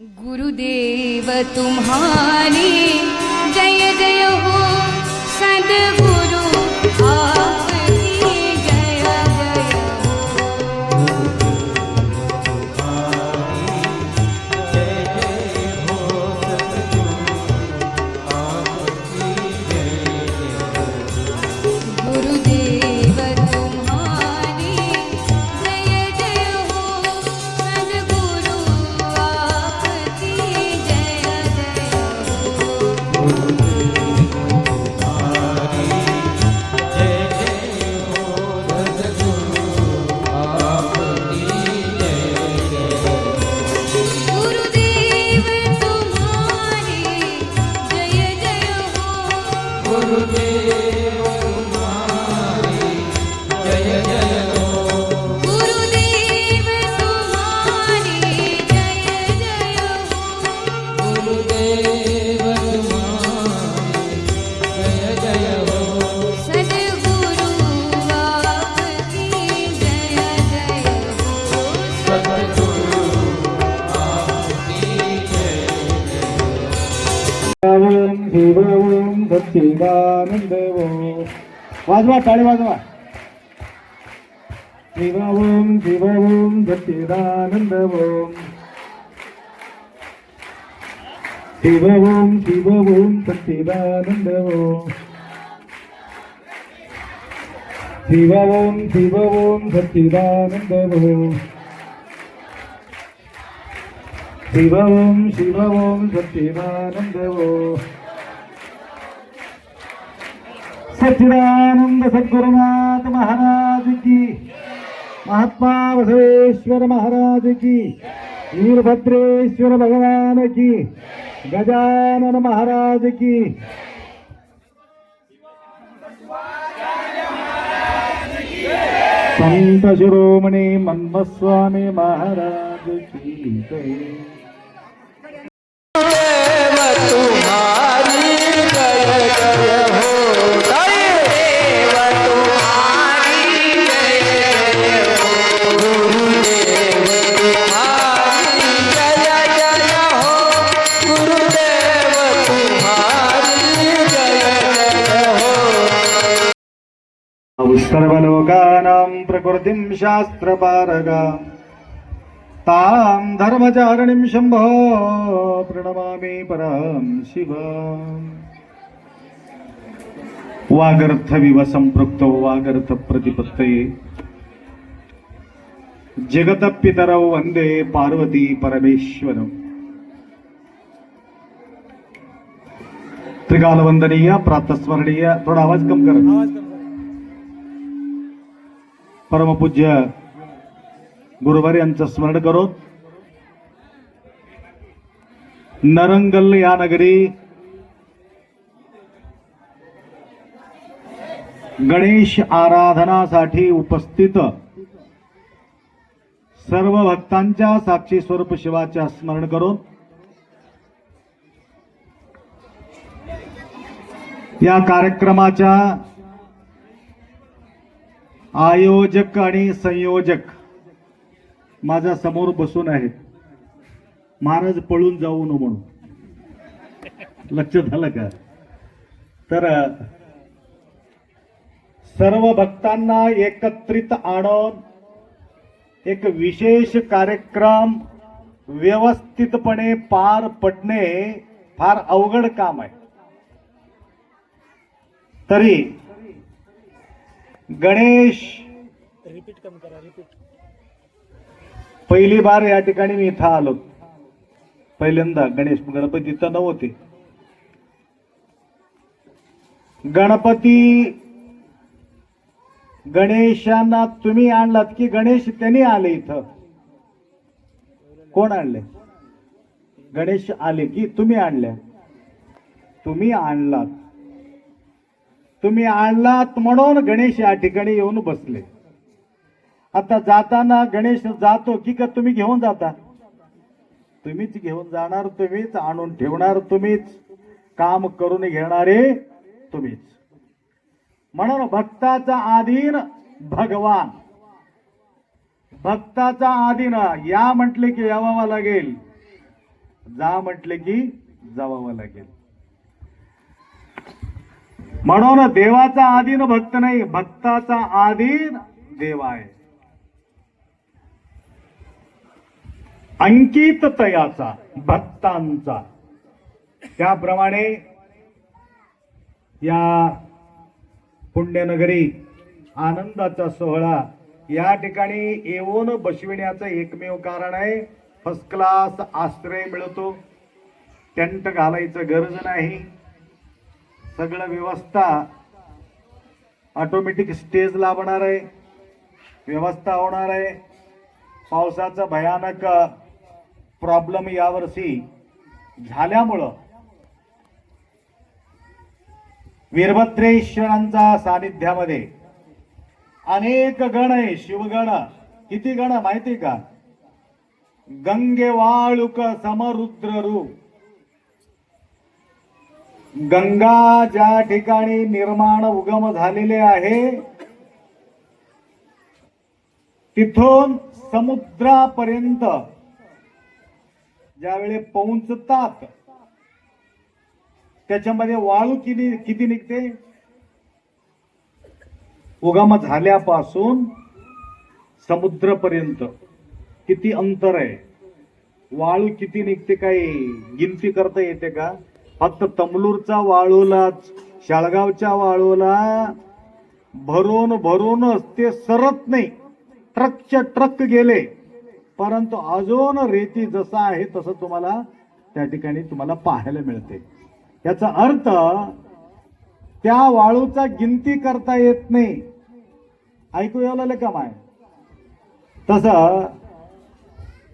गुरुदेव तुम्हारी ओम सच्चिदानंद ओम वाजवा टाळी वाजवा शिव ओम शिव ओम सच्चिदानंद ओम शिव ओम शिव ओम सच्चिदानंद ओम शिव ओम शिव ओम सच्चिदानंद ओम शिव ओम शिव ओम सच्चिदानंद ओम सच्चिदानंद सद्गुरुनाथ महाराज की महात्मा बसवेश्वर महाराज की वीरभद्रेश्वर भगवान की गजानन महाराज की संत सर्वलोकानां प्रकृतिं शास्त्रपारगा। तां धर्मचारिणीं शम्भो प्रणमामि परां शिव। वागर्थविव सम्पृक्तौ वागर्थप्रतिपत्तये जगतपितरौ वन्दे पार्वती परमेश्वरम् त्रिकालवंदनीय प्रातस्मरणीय थोडा आवाज कम करा। परमपूज्य गुरुवार यांचं स्मरण करो. नरंगल या नगरी गणेश आराधनासाठी उपस्थित. सर्व भक्तांच्या साक्षी स्वरूप शिवाच्या स्मरण करून या कार्यक्रमाच्या आयोजक आणि संयोजक माझ्यासमोर बसून आहेत. महाराज पळून जाऊ नो म्हणून. लक्षात आलं का? तर सर्व भक्तांना एकत्रित आणून एक विशेष कार्यक्रम व्यवस्थितपणे पार पडणे फार अवघड काम आहे. तरी गणेश! पहिली बार या ठिकाणी मी इथं आलो. पहिल्यांदा गणेश गणपती इथं नव्हते गणपती! गणेशांना तुम्ही आणलात की गणेश त्यांनी आले इथं? कोण आणले? गणेश आले की तुम्ही आणल्या? तुम्ही आणलात. तुम्ही आणलात म्हणून गणेश या ठिकाणी येऊन बसले. आता जाताना गणेश जातो की का तुम्ही घेऊन जाता? तुम्हीच घेऊन जाणार तुम्हीच आणून ठेवणार तुम्हीच काम करून घेणारे तुम्हीच. म्हणून भक्ताचा आधीन भगवान. भक्ताचा आधीन या म्हटले की यावावा लागेल जा म्हटले की जावावं लागेल. म्हणून देवाचा आधीन भक्त नाही भक्ताचा आधीन देव आहे. अंकित तयाचा भक्तांचा. त्याप्रमाणे या पुण्यनगरी आनंदाचा सोहळा या ठिकाणी येऊन बसविण्याचं एकमेव कारण आहे फर्स्ट क्लास आश्रय मिळतो. टेंट घालायचं गरज नाही. सगळं व्यवस्था ऑटोमॅटिक स्टेज लाभणार आहे. व्यवस्था होणार आहे. पावसाचं भयानक प्रॉब्लेम यावर्षी झाल्यामुळं वीरभद्रेश्वरांच्या सानिध्यामध्ये अनेक गण आहे शिवगण. किती गण माहिती का? गंगे वाळुक समरुद्र रूप गंगा ज्या ठिकाणी निर्माण उगम झालेले आहे तिथून समुद्रापर्यंत ज्यावेळी पोहोचतात त्याच्यामध्ये वाळू किती किती निघते? उगम झाल्यापासून समुद्रपर्यंत किती अंतर आहे? वाळू किती निघते काही गिनती करता येते का? फक्त तमलूरचा वाळूलाच शाळगावच्या वाळूला. भरून भरूनच ते सरत नाही. ट्रकच्या ट्रक गेले. परंतु अजून रेती जसा आहे तसं तुम्हाला त्या ठिकाणी तुम्हाला पाहायला मिळते. याचा अर्थ त्या वाळूचा गिनती करता येत नाही. ऐकू यायला का माय? तस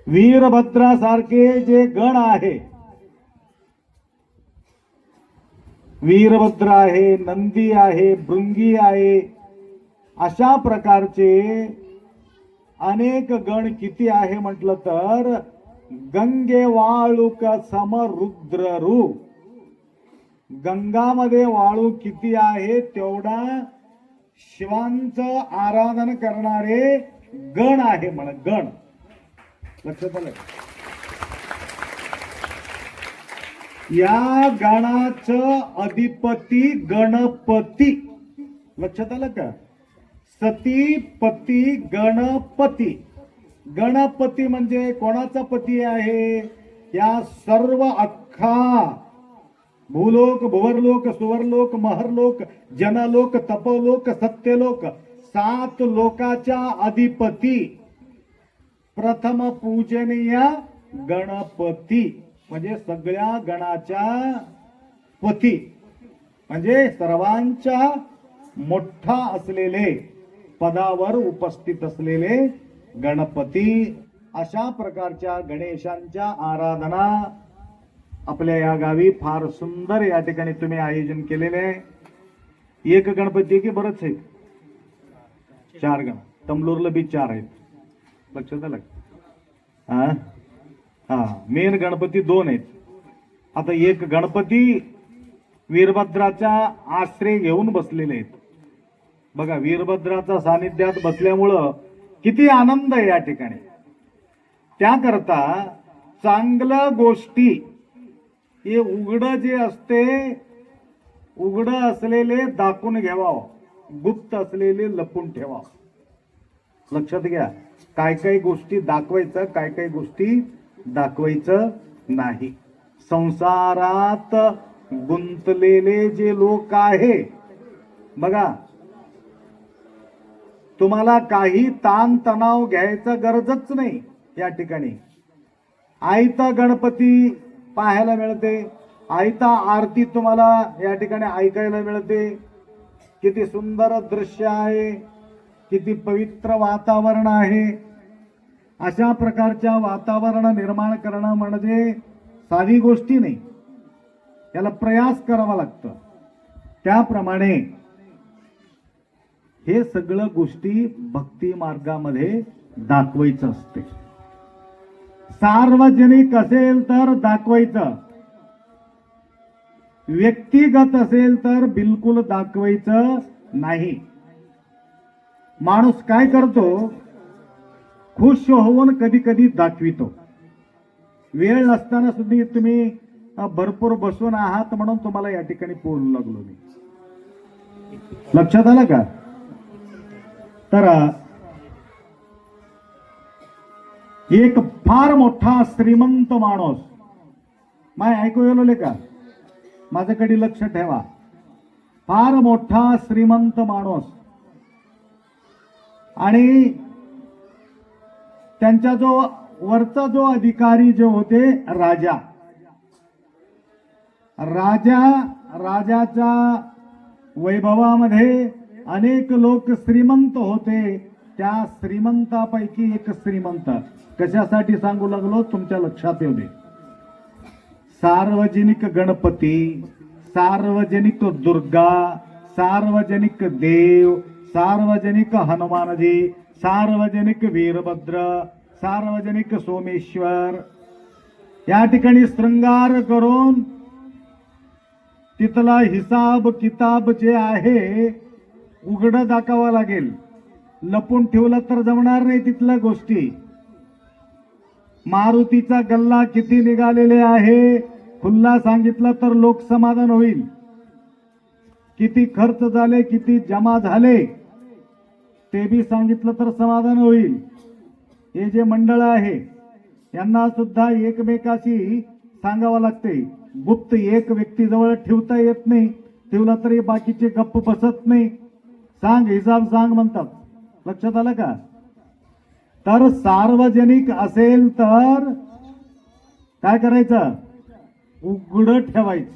वीरभद्रासारखे जे गण आहे वीरभद्र आहे नंदी आहे भृंगी आहे अशा प्रकारचे अनेक गण किती आहे म्हटलं तर गंगे वाळूक समरुद्र रूप गंगामध्ये वाळू किती आहे तेवढा शिवांचं आराधन करणारे गण आहे म्हण गण. लक्षात आलं का? या गणाचं अधिपती गणपती. लक्षात आलं का? सती पती गणपती. गणपती म्हणजे कोणाचा पती आहे? या सर्व अख्खा भूलोक भुवरलोक सुवरलोक महरलोक जनलोक तपोलोक सत्यलोक सात लोकाच्या अधिपती. प्रथम पूजनीय गणपती. म्हणजे सगळ्या गणाच्या पती म्हणजे सर्वांच्या मोठा असलेले पदावर उपस्थित असलेले गणपती अशा प्रकारच्या गणेशांच्या आराधना आपल्या या गावी फार सुंदर या ठिकाणी तुम्ही आयोजन केलेले आहे. एक गणपती आहे की बरंच आहे? चार गण. तमलूरला बी चार आहेत. लक्षात आलं हा? हा मेन गणपती दोन आहेत. आता एक गणपती वीरभद्राचा आश्रय घेऊन बसलेले आहेत. बघा वीरभद्राचा सानिध्यात बसल्यामुळं किती आनंद आहे या ठिकाणी. त्याकरता चांगल्या गोष्टी हे उघडं जे असते उघडं असलेले दाखवून घ्यावावं गुप्त असलेले लपून ठेवावं. लक्षात घ्या काय काय गोष्टी दाखवायचं काय काय गोष्टी दाखवायचं नाही. संसारात गुंतलेले जे लोक आहे बघा तुम्हाला काही ताण तणाव घ्यायचं गरजच नाही या ठिकाणी. आयता गणपती पाहायला मिळते आयता आरती तुम्हाला या ठिकाणी ऐकायला मिळते. किती सुंदर दृश्य आहे किती पवित्र वातावरण आहे. अशा प्रकारच्या वातावरण निर्माण करणं म्हणजे साधी गोष्टी नाही. याला प्रयास करावा लागतं. त्याप्रमाणे हे सगळं गोष्टी भक्ती मार्गामध्ये दाखवायचं असते. सार्वजनिक असेल तर दाखवायचं. व्यक्तिगत असेल तर बिलकुल दाखवायचं नाही. माणूस काय करतो? खुश होऊन कधी कधी दाखवितो. वेळ नसताना सुद्धा तुम्ही भरपूर बसून आहात म्हणून तुम्हाला या ठिकाणी बोलू लागलो मी. लक्षात आलं का? तर एक फार मोठा श्रीमंत माणूस. माय ऐकू येलो का? माझ्याकडे लक्ष ठेवा. फार मोठा श्रीमंत माणूस. आणि त्यांचा जो वरचा जो अधिकारी जे होते राजा. राजा राजाच्या वैभवामध्ये अनेक लोक श्रीमंत होते. त्या श्रीमंतापैकी एक श्रीमंत. कशासाठी सांगू लागलो? तुमच्या लक्षात येऊ दे. सार्वजनिक गणपती सार्वजनिक दुर्गा सार्वजनिक देव सार्वजनिक हनुमानजी सार्वजनिक वीरभद्र सार्वजनिक सोमेश्वर. या ठिकाणी श्रृंगार करून तिथला हिसाब किताब जे आहे उघड दाखवा लागेल. लपून ठेवलं तर जमणार नाही तिथल्या गोष्टी. मारुतीचा गल्ला किती निघालेले आहे खुल्ला सांगितलं तर लोक समाधान होईल. किती खर्च झाले किती जमा झाले ते बी सांगितलं तर समाधान होईल. हे जे मंडळ आहे यांना सुद्धा एकमेकाशी सांगावं लागते. गुप्त एक व्यक्तीजवळ ठेवता येत नाही ठेवला तरी बाकीचे गप्प बसत नाही. सांग हिसाब सांग म्हणतात. लक्षात आलं का? तर सार्वजनिक असेल तर काय करायचं? उघड ठेवायचं.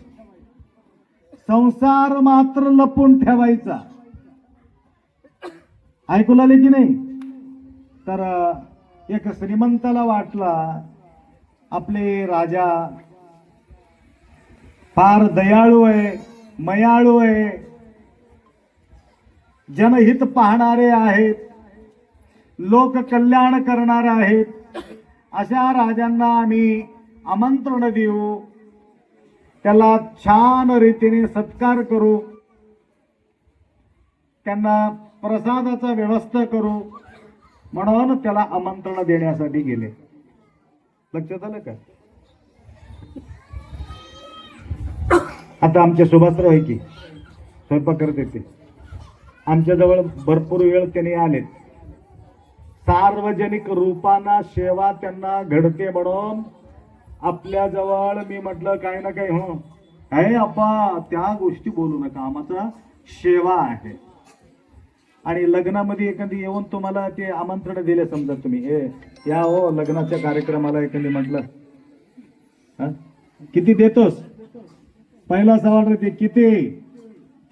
संसार मात्र लपून ठेवायचा. ऐकू लागले की नाही? तर एक श्रीमंताला वाटला आपले राजा फार दयाळू आहे मयाळू आहे जनहित पाहणारे आहेत लोक कल्याण करणारे आहेत. अशा राजांना आम्ही आमंत्रण देऊ. त्याला छान रीतीने सत्कार करू. त्यांना प्रसादाचा व्यवस्था करू म्हणून त्याला आमंत्रण देण्यासाठी गेले. लक्षात आलं का? आता आमच्या सुभाषराव आहे की स्वयंपाक करते ते. आमच्याजवळ भरपूर वेळ त्यांनी आलेत. सार्वजनिक रूपाना सेवा त्यांना घडते म्हणून आपल्या जवळ मी म्हटलं काही ना काही हो. आहे अप्पा त्या गोष्टी बोलू नका. आमचा सेवा आहे. आणि लग्नामध्ये एखादी येऊन तुम्हाला ते आमंत्रण दिले समजा तुम्ही. हे या हो लग्नाच्या कार्यक्रमाला एखादी म्हटलं. किती देतोस? पहिला सवाल राहते किती?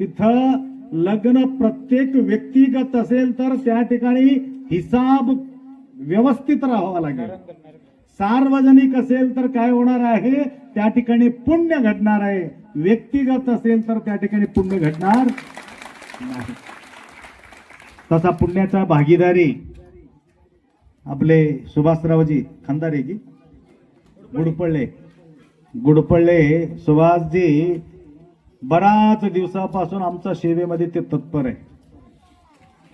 तिथं लग्न प्रत्येक व्यक्तिगत असेल तर त्या ठिकाणी हिसाब व्यवस्थित राहावा लागेल. सार्वजनिक असेल तर काय होणार आहे? त्या ठिकाणी पुण्य घडणार आहे. व्यक्तिगत असेल तर त्या ठिकाणी पुण्य घडणार नाही. तसा पुण्याचा भागीदारी आपले सुभाषरावजी खंदारे की? गुडपळले गुडपळले सुभाषजी बराच दिवसापासून आमच्या सेवेमध्ये ते तत्पर आहे.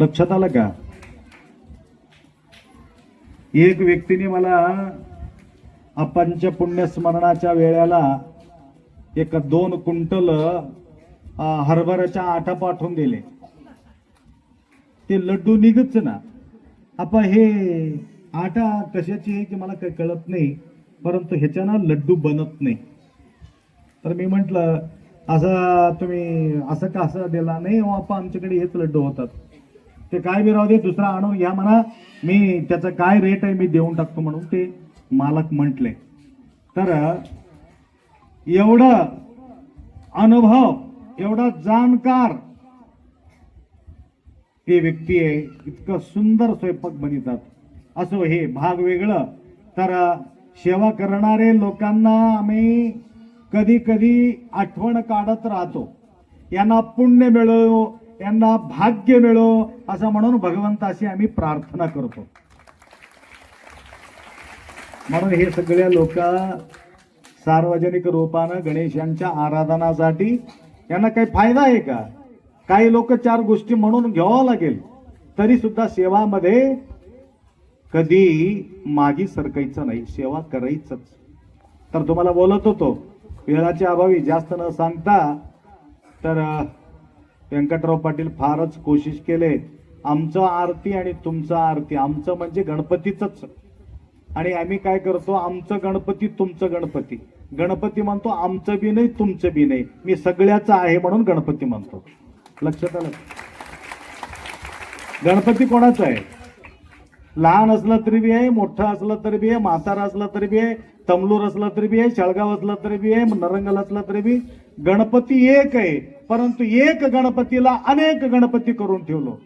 लक्षात आलं का? एक व्यक्तीने मला आपणच्या पुण्यस्मरणाच्या वेळेला एक दोन कुंटल हरभऱ्याच्या आटा पाठवून दिले. ते लड्डू निघतच ना. आपा हे आटा कशाची आहे की मला काही कळत नाही परंतु ह्याच्यानं लड्डू बनत नाही. तर मी म्हंटल असं तुम्ही असं का असं दिला नाही हो आपा आमच्याकडे हेच लड्डू होतात. ते काय बी राहू दे दुसरा आणून घ्या म्हणा. मी त्याचा काय रेट आहे मी देऊन टाकतो म्हणून ते मालक म्हटले. तर एवढं अनुभव एवढा जाणकार ते व्यक्ती आहे इतकं सुंदर स्वयंपाक बनितात असो हे भाग वेगळं. तर सेवा करणारे लोकांना आम्ही कधी कधी आठवण काढत राहतो. यांना पुण्य मिळो यांना भाग्य मिळो असं म्हणून भगवंताशी आम्ही प्रार्थना करतो. म्हणून हे सगळ्या लोक सार्वजनिक रूपानं गणेशांच्या आराधनासाठी यांना काही फायदा आहे का? काही लोक चार गोष्टी म्हणून घ्यावं लागेल. तरी सुद्धा सेवामध्ये कधी मागी सरकायचं नाही सेवा करायचंच. तर तुम्हाला बोलत होतो वेळाच्या अभावी जास्त न सांगता तर व्यंकटराव पाटील फारच कोशिश केले आमचं आरती आणि तुमचं आरती आमचं म्हणजे गणपतीचंच. आणि आम्ही काय करतो आमचं गणपती तुमचं गणपती. गणपती म्हणतो आमचं बी नाही तुमचं बी नाही. मी सगळ्याचं आहे म्हणून गणपती म्हणतो. लक्षात आलं? गणपती कोणाचा आहे? लहान असलं तरी बी आहे मोठं असलं तरी बी आहे म्हातारा असलं तरी बी आहे तमलूर असलं तरी बी आहे शेळगाव असलं तरी बी आहे नरंगल असलं तरी बी. गणपती एक आहे परंतु एक गणपतीला अनेक गणपती करून ठेवलो.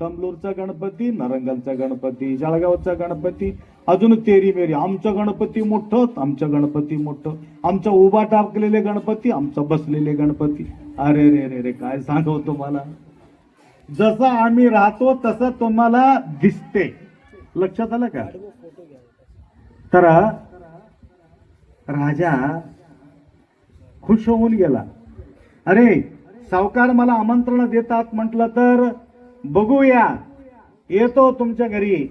तमलूरचा गणपती नरंगलचा गणपती जळगावचा गणपती अजून तेरी मेरी. आमचं गणपती मोठं आमचं गणपती मोठं. आमचा उभा टाकलेले गणपती आमचं बसलेले गणपती. अरे रे रे रे काय सांगव तुम्हाला? जसं आम्ही राहतो तसं तुम्हाला दिसते. लक्षात आलं का? तर राजा खुश होऊन गेला. अरे सावकार मला आमंत्रण देतात म्हटलं तर बघूया. येतो तुमच्या घरी.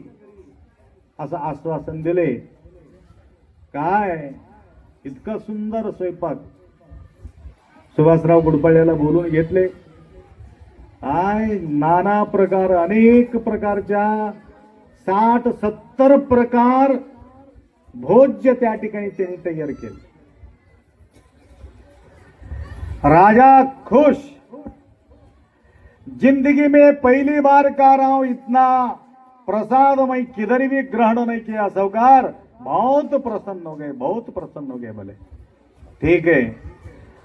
असं आश्वासन दिले. काय? इतका सुंदर स्वयंपाक. सुभाषराव गुडपाळ्याला बोलून घेतले. आय नाना प्रकार अनेक प्रकारच्या साठ सत्तर प्रकार भोज्य त्या ठिकाणी त्यांनी तयार केले. राजा खुश. जिंदगी में पहली बार का रहा हूं इतना. प्रसाद किधर भी ग्रहण नहीं किया साहूकार बहुत प्रसन्न हो गए बहुत प्रसन्न हो गए भले। ठीक है।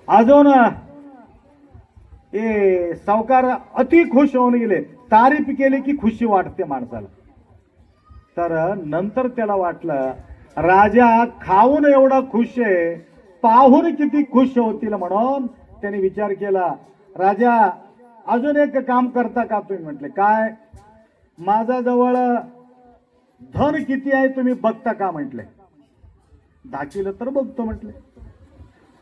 अजून ए सावकार अति खुश होऊन गेले तारीफ केली की खुशी वाटते माणसाला। तर नंतर त्याला वाटलं राजा खाऊन एवढा खुश आहे पाहून किती खुश होतील म्हणून त्याने विचार केला राजा अजून एक काम करता का तुम्ही म्हटले? काय? माझा जवळ धन किती आहे तुम्ही बघता का म्हटले? दाखिलं तर बघतो म्हटले.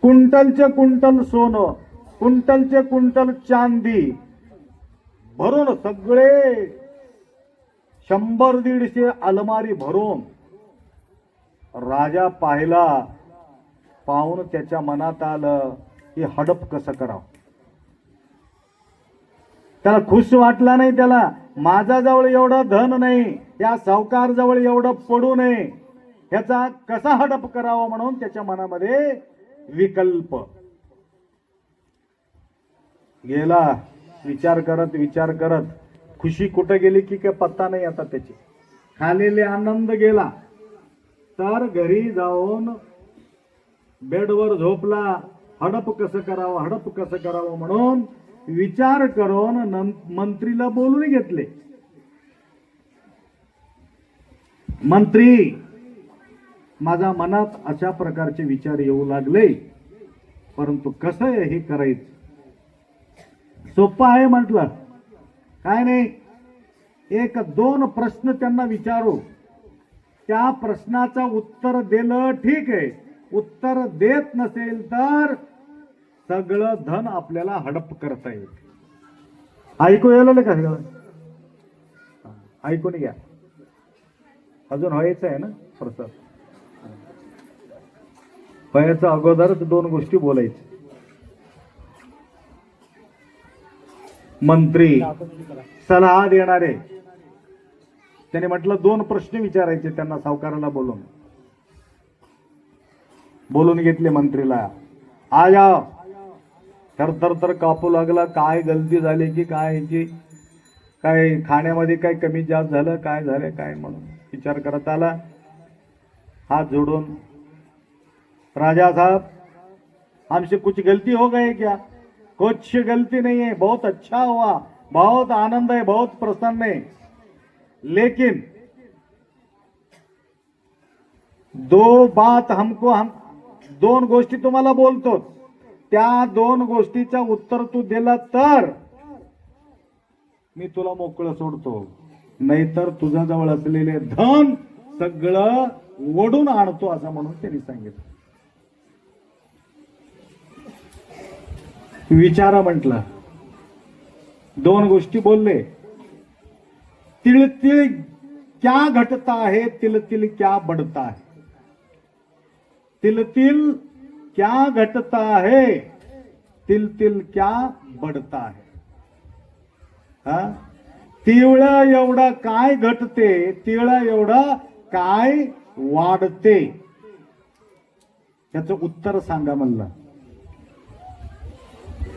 कुंटलचे कुंटल सोनं कुंटलचे कुंटल चांदी भरून सगळे शंभर दीडशे अलमारी भरून राजा पाहिला. पाहून त्याच्या मनात आलं की हडप कसं करावं? त्याला खुश वाटला नाही त्याला. माझ्याजवळ एवढं धन नाही या सावकारजवळ एवढं पडू नये ह्याचा कसा हडप करावा म्हणून त्याच्या मनामध्ये विकल्प. गेला विचार करत विचार करत. खुशी कुठं गेली की काय पत्ता नाही आता त्याची. खालेले आनंद गेला. तर घरी जाऊन बेडवर झोपला. हडप कसं करावं हडप कसं करावं म्हणून विचार करून मंत्रीला बोलून घेतले. मंत्री माझ्या मनात अशा प्रकारचे विचार येऊ लागले परंतु कसं आहे हे करायचं? सोपं आहे म्हटलं. काय नाही. एक दोन प्रश्न त्यांना विचारू. त्या प्रश्नाचं उत्तर दिलं ठीक आहे. उत्तर देत नसेल तर सगळं धन आपल्याला हडप करता येईल. ऐकू यायला का सगळं? ऐकून घ्या. अजून व्हायचं आहे ना? प्रसाद व्हायचं अगोदरच दोन गोष्टी बोलायच्या मंत्री सल्ला देणारे. त्याने म्हटलं दोन प्रश्न विचारायचे त्यांना सावकाराला बोलून. बोलून घेतले मंत्रीला. आया जाओ तर तर तर कापू लागला. काय गलती झाली की काय याची? काय खाण्यामध्ये काय कमी जास्त झालं? काय झालं? काय म्हणून? विचार करत आला. हात जोडून राजा साहब हमसे कुछ गलती हो गई क्या? कुछ गलती नहीं है. बहुत अच्छा हुआ. बहुत आनंद है बहुत प्रसन्न है. लेकिन दो बात हमको हम दोन गोष्टी तुम्हाला बोलतो. त्या दोन गोष्टीचं उत्तर तू दिला तर मी तुला मोकळं सोडतो. नाहीतर तुझ्या जवळ असलेले धन सगळं ओढून आणतो असं म्हणून त्यांनी सांगितलं. विचारा म्हटलं. दोन गोष्टी बोलले. तिळ तिळ क्या घटता आहे तिल तिल क्या बढता आहे. तिल तिल क्या घटता है? तिल तिल क्या बढता है? हा? तिवळा एवढं काय घटते? तिळ एवढं काय वाढते? त्याच उत्तर सांगा म्हणलं.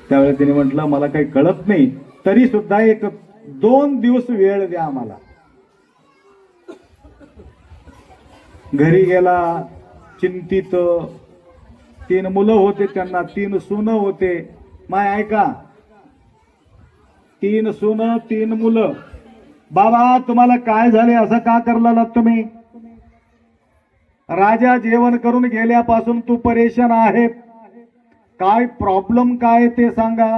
त्यावेळेस तिने म्हटलं मला काही कळत नाही. तरी सुद्धा एक दोन दिवस वेळ द्या आम्हाला. घरी गेला चिंतित तीन मुलं होते त्यांना तीन सुन होते. माय ऐका. तीन सुन तीन मुलं. बाबा तुम्हाला काय झाले? असं का करला तुम्ही? राजा जेवण करून गेल्यापासून तू परेशान आहे. काय प्रॉब्लेम काय ते सांगा.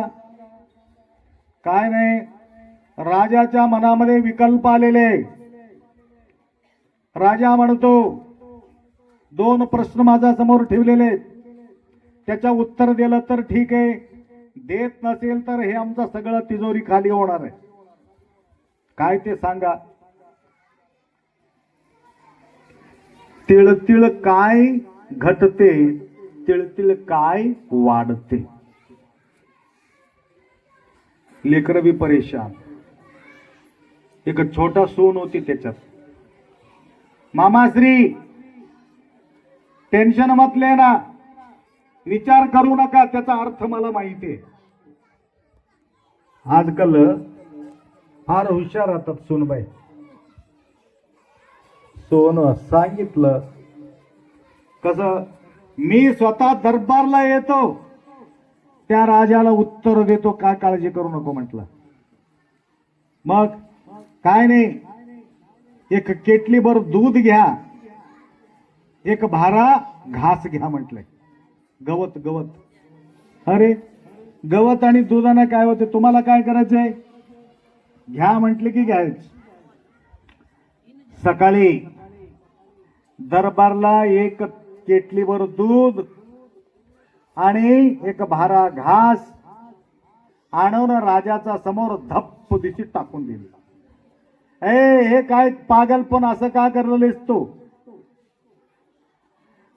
काय नाही. राजाच्या मनामध्ये विकल्प आलेले. राजा म्हणतो दोन प्रश्न माझ्यासमोर ठेवलेले आहेत. त्याच्या उत्तर दिलं तर ठीक आहे. देत नसेल तर हे आमचं सगळं तिजोरी खाली होणार आहे. काय ते सांगा? तिळतिळ काय घटते तिळतिळ काय वाढते? लेकर बी परेशान. एक छोटा सून होती त्याच्यात. मामाश्री टेन्शन मत ना विचार करू नका त्याचा अर्थ मला माहिती आहे आजकाल फार हुशार राहतात सोनबाई. सोन सांगितलं कस मी स्वतः दरबारला येतो त्या राजाला उत्तर देतो काय काळजी करू नको म्हटलं. मग काय नाही एक केटलीभर दूध घ्या एक भारा घास घ्या म्हटलंय. गवत गवत. अरे गवत आणि दुधानं काय होते? तुम्हाला काय करायचंय? घ्या म्हटले की घ्यायच. सकाळी दरबारला एक केटलीवर दूध आणि एक भारा घास आणून राजाचा समोर धप्प दिशी टाकून दिला. ए हे काय पागलपण असं का करलेस तू?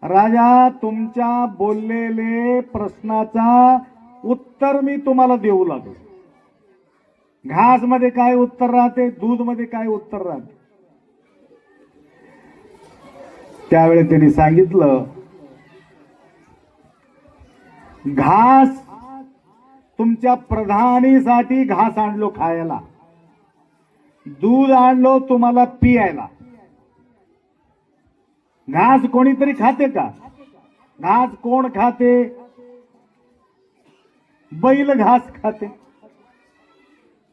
राजा तुमच्या बोललेले प्रश्नाचा उत्तर मी तुम्हाला देऊ लागलो. घासमध्ये काय उत्तर राहते? दूधमध्ये काय उत्तर राहते? त्यावेळी त्यांनी सांगितलं घास तुमच्या प्रधानीसाठी घास आणलो खायला. दूध आणलो तुम्हाला पियायला. घास कोणीतरी खाते का? घास कोण खाते? बैल घास खाते.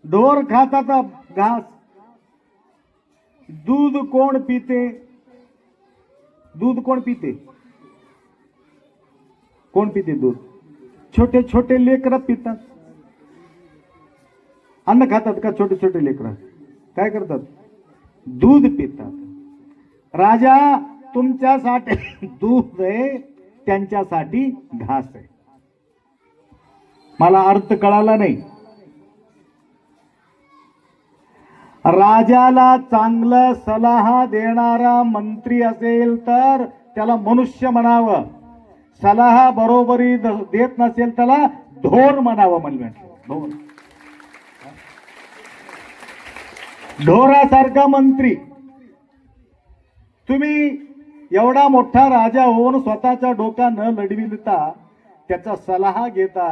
ढोर खातात घास. दूध कोण पिते? दूध कोण पिते? कोण पिते दूध? छोटे छोटे लेकर पितात. अन्न खातात का छोटे छोटे लेकर? काय करतात? दूध पितात. राजा तुमच्यासाठी दूध आहे त्यांच्यासाठी घास आहे. मला अर्थ कळाला नाही. राजाला चांगलं सलाह देणारा मंत्री असेल तर त्याला मनुष्य म्हणावं. सलाहा बरोबरी द- देत नसेल त्याला ढोर म्हणावं म्हणजे ढोर ढोरासारखा मंत्री. तुम्ही एवढा मोठा राजा होऊन स्वतःचा डोका न लढविता त्याचा सल्ला घेता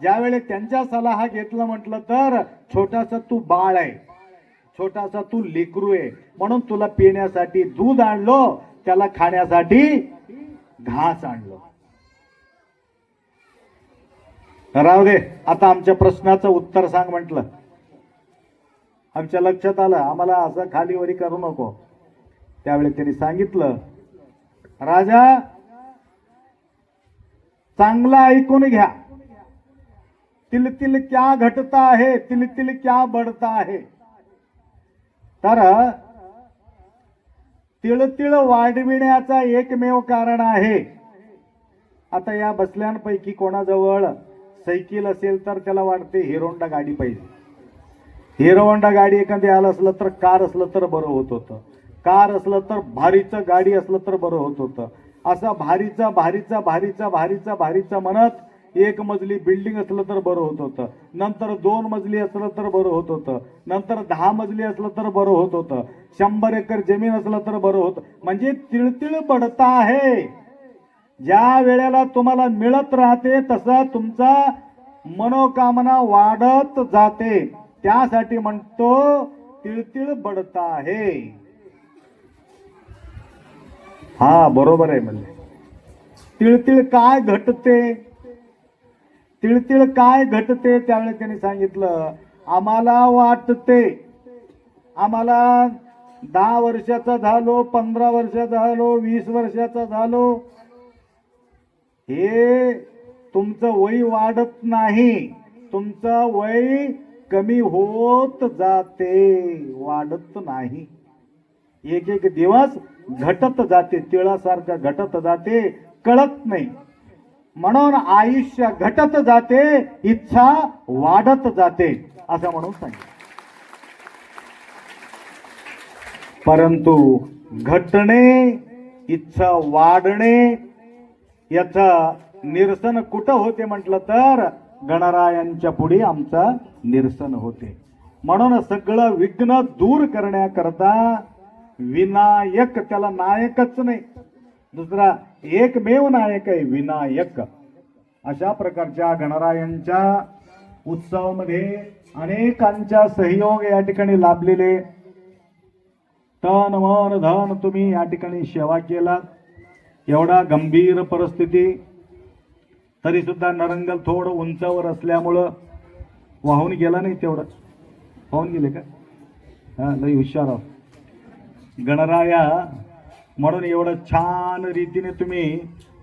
ज्यावेळेस त्यांचा सल्ला घेतला म्हटलं तर छोटासा तू बाळ आहे छोटासा तू लेकरू आहे म्हणून तुला पिण्यासाठी दूध आणलो त्याला खाण्यासाठी घास आणलो. राहू दे आता आमच्या प्रश्नाचं उत्तर सांग म्हटलं. आमच्या लक्षात आलं आम्हाला असं खालीवरी करू नको. त्यावेळी त्यांनी सांगितलं राजा चांगलं ऐकून घ्या. तिल तिल क्या घटता आहे तिल तिल क्या बढता आहे तर तिळ तिळ वाढविण्याचा एकमेव कारण आहे. आता या बसल्यांपैकी कोणाजवळ सायकल असेल तर त्याला वाटते हिरोंडा गाडी पाहिजे. हिरो होंडा गाडी एखादी आलं असलं तर कार असलं तर बरं होत होतं. कार असलं तर भारीचं गाडी असलं तर बरं होत होतं. असं भारीचा भारीचा भारीचा भारीचा भारीचा म्हणत एक मजली बिल्डिंग असलं तर बरं होत होतं. नंतर दोन मजली असलं तर बरं होत होतं. नंतर दहा मजली असलं तर बरं होत होतं. शंभर एकर जमीन असलं तर बरं होतं. म्हणजे तिळतिळ पडता आहे. ज्या वेळेला तुम्हाला मिळत राहते तसं तुमचा मनोकामना वाढत जाते. त्यासाठी म्हणतो तिळतिळ बढता आहे. हा बरोबर आहे म्हणले तिळतिळ काय घटते? तिळतिळ काय घटते त्यावेळेस त्यांनी सांगितलं आम्हाला वाटते. आम्हाला दहा वर्षाचा झालो पंधरा वर्षाचा झालो वीस वर्षाचा झालो. हे तुमचं वय वाढत नाही. तुमचं वय कमी होत जाते. वाढत नाही. एक एक दिवस घटत जाते तिळासारखं घटत जाते कळत नाही. म्हणून आयुष्य घटत जाते इच्छा वाढत जाते असं म्हणून सांगितलं. परंतु घटणे इच्छा वाढणे याच निरसन कुठं होते म्हटलं तर गणरायांच्या पुढे आमचं निरसन होते. म्हणून सगळं विघ्न दूर करण्याकरता विनायक त्याला नायकच नाही. दुसरा एकमेव नायक आहे विनायक. अशा प्रकारच्या गणरायांच्या उत्सवामध्ये अनेकांच्या सहयोग या ठिकाणी लाभलेले. तन मन धन तुम्ही या ठिकाणी सेवा केला. एवढा गंभीर परिस्थिती. तरी सुद्धा नरंगल थोडं उंचावर असल्यामुळं वाहून गेला नाही तेवढं. वाहून गेले का? हा लई हुशार आहो. गणराया म्हणून एवढं छान रीतीने तुम्ही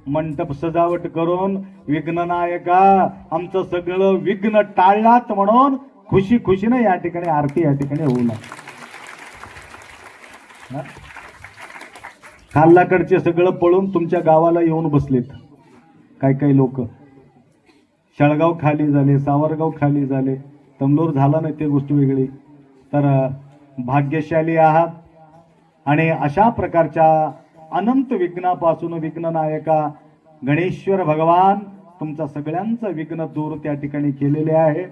मंडप सजावट करून विघ्ननायका आमचं सगळं विघ्न टाळलात म्हणून खुशी खुशीने या ठिकाणी आरती या ठिकाणी होऊ लागली खाल्लाकडचे सगळं पळून तुमच्या गावाला येऊन बसलेत. काही काही लोक. शाळगाव खाली झाले सावरगाव खाली झाले. तमलोर झाला नाही ते गोष्ट वेगळी. तर भाग्यशाली आहात. आणि अशा प्रकारच्या अनंत विघ्नापासून विघ्ननायका गणेश्वर भगवान तुमचा सगळ्यांचं विघ्न दूर त्या ठिकाणी केलेले आहे.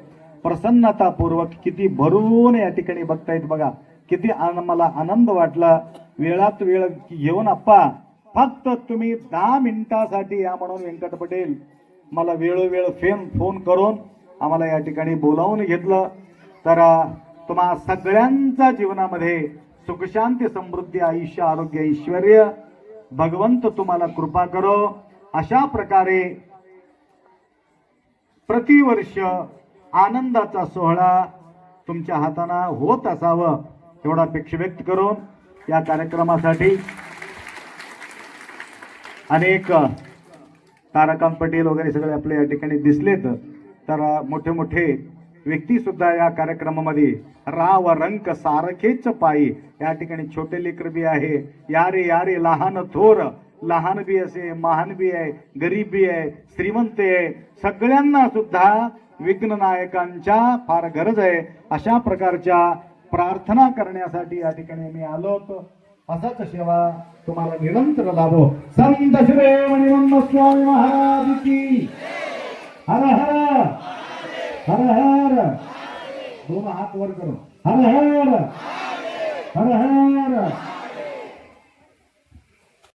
प्रसन्नतापूर्वक किती भरून या ठिकाणी बघतायत बघा. किती आन- मला आनंद वाटला. वेळात वेळ घेऊन आप्पा फक्त तुम्ही दहा मिनिटासाठी या म्हणून व्यंकट पटेल. मला वेळोवेळ फेम फोन करून आम्हाला या ठिकाणी बोलावून घेतलं. तर तुम्हा सगळ्यांच्या जीवनामध्ये सुखशांती समृद्धी आयुष्य आरोग्य ऐश्वर भगवंत तुम्हाला कृपा करो. अशा प्रकारे प्रतिवर्ष आनंदाचा सोहळा तुमच्या हाताना होत असावं एवढा अपेक्षा व्यक्त करून या कार्यक्रमासाठी अनेक तारकांत पटेल वगैरे सगळे आपले या ठिकाणी दिसलेत. तर मोठे मोठे व्यक्ती सुद्धा या कार्यक्रमामध्ये राव रंक सारखेच पायी. या ठिकाणी छोटे लेकर बी आहे. यारे यारे लहान थोर. लहान बी असे महान बी आहे गरीब बी आहे श्रीमंत आहे. सगळ्यांना सुद्धा विघ्न नायकांच्या फार गरज आहे. अशा प्रकारच्या प्रार्थना करण्यासाठी या ठिकाणी मी आलो होतो. असाच सेवा तुम्हाला निरंतर लाभो. संत श्रेम स्वामी महाराज की. हर हर. हर हर. दोन हात वर करो हर हर. हर हर.